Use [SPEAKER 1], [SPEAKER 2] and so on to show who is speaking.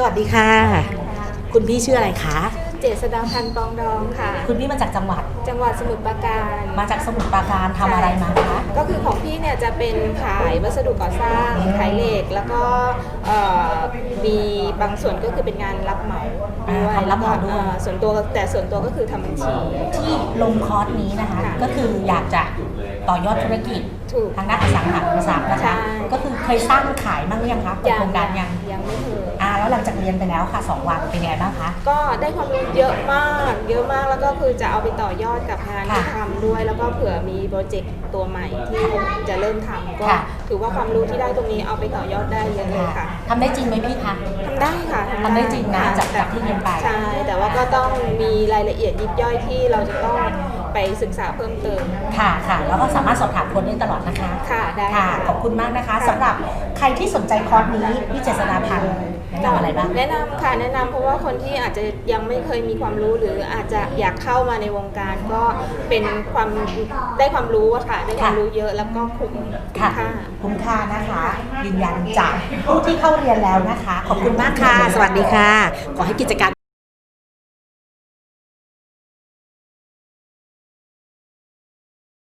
[SPEAKER 1] สวัสดีค่ะ คุณพี่ชื่ออะไรคะ
[SPEAKER 2] เจษดาพันธ์ปองดองค่ะ
[SPEAKER 1] คุณพี่มาจากจังหวัด
[SPEAKER 2] จังหวัดสมุทรปราการ
[SPEAKER 1] มาจากสมุทรปราการทำอะไรมาคะ
[SPEAKER 2] ก็คือของพี่เนี่ยจะเป็นขายวัสดุก่อสร้าง ขายเหล็ก แล้วก็เอ่อมีบางส่วนก็คือเป็นงานรับเหมา
[SPEAKER 1] อ่าทำรับเหมาด้วย
[SPEAKER 2] เอ่อส่วนตัวแต่ส่วนตัวก็คือทำบัญชี
[SPEAKER 1] ที่ลงคอร์สนี้นะคะ
[SPEAKER 2] ค่ะ
[SPEAKER 1] ก็คืออยากจะต่อยอดธุรกิจ
[SPEAKER 2] ถูก
[SPEAKER 1] ทางด้านอสังหาริมทรัพย์นะคะ
[SPEAKER 2] ใช่
[SPEAKER 1] ก็คือเคยสร้างขายบ้างหรือยังคะเปิดโครงการยัง หลังจากเรียนไปแล้วค่ะสองวันเป็นไงบ้างคะ
[SPEAKER 2] ก็ได้ความรู้เยอะมาก เยอะมากแล้วก็คือจะเอาไปต่อยอดกับงานที่
[SPEAKER 1] ค่ะ
[SPEAKER 2] ทำด้วย แล้วก็เผื่อมีโปรเจกต์ตัวใหม่ที่จะเริ่มทำก็
[SPEAKER 1] ค่ะ
[SPEAKER 2] ถือว่าความรู้ที่ได้ตรงนี้เอาไปต่อยอดได้เยอะเลยค่ะ
[SPEAKER 1] ทำได้จริงไหมพี่คะ
[SPEAKER 2] ทำได้ค่ะ
[SPEAKER 1] ทำได้จริงนะ
[SPEAKER 2] ค่
[SPEAKER 1] จากจากที่เรียนไป
[SPEAKER 2] ใช่แต่ว่าก็ต้องมีรายละเอียดยิบย่อยที่เราจะต้องไปศึกษาเพิ่มเติม
[SPEAKER 1] ค่ะค่ะ แล้วก็สามารถสอบถามคนได้ตลอดนะคะ
[SPEAKER 2] ค่ะ ได้
[SPEAKER 1] ค่ะ
[SPEAKER 2] ค่ะ
[SPEAKER 1] ขอบคุณมากนะคะ
[SPEAKER 2] ค่ะ
[SPEAKER 1] สำหรับใครที่สนใจคอร์สนี้พี่เจษฎาพันธ์แนะนำ อะไรบ้าง
[SPEAKER 2] แนะนำค่ะแนะนำเพราะว่าคนที่อาจจะยังไม่เคยมีความรู้หรืออาจจะอยากเข้ามาในวงการก็เป็นความได้ความรู้อะค่ะได้ความรู้เยอะแล้วก็คุ้ม
[SPEAKER 1] ค่ะ
[SPEAKER 2] ค่า
[SPEAKER 1] คุ้มค่านะคะ ยืนยันจากผู้ที่เข้าเรียนแล้วนะคะ ขอบคุณมากค่ะ สวัสดีค่ะ ขอให้กิจการ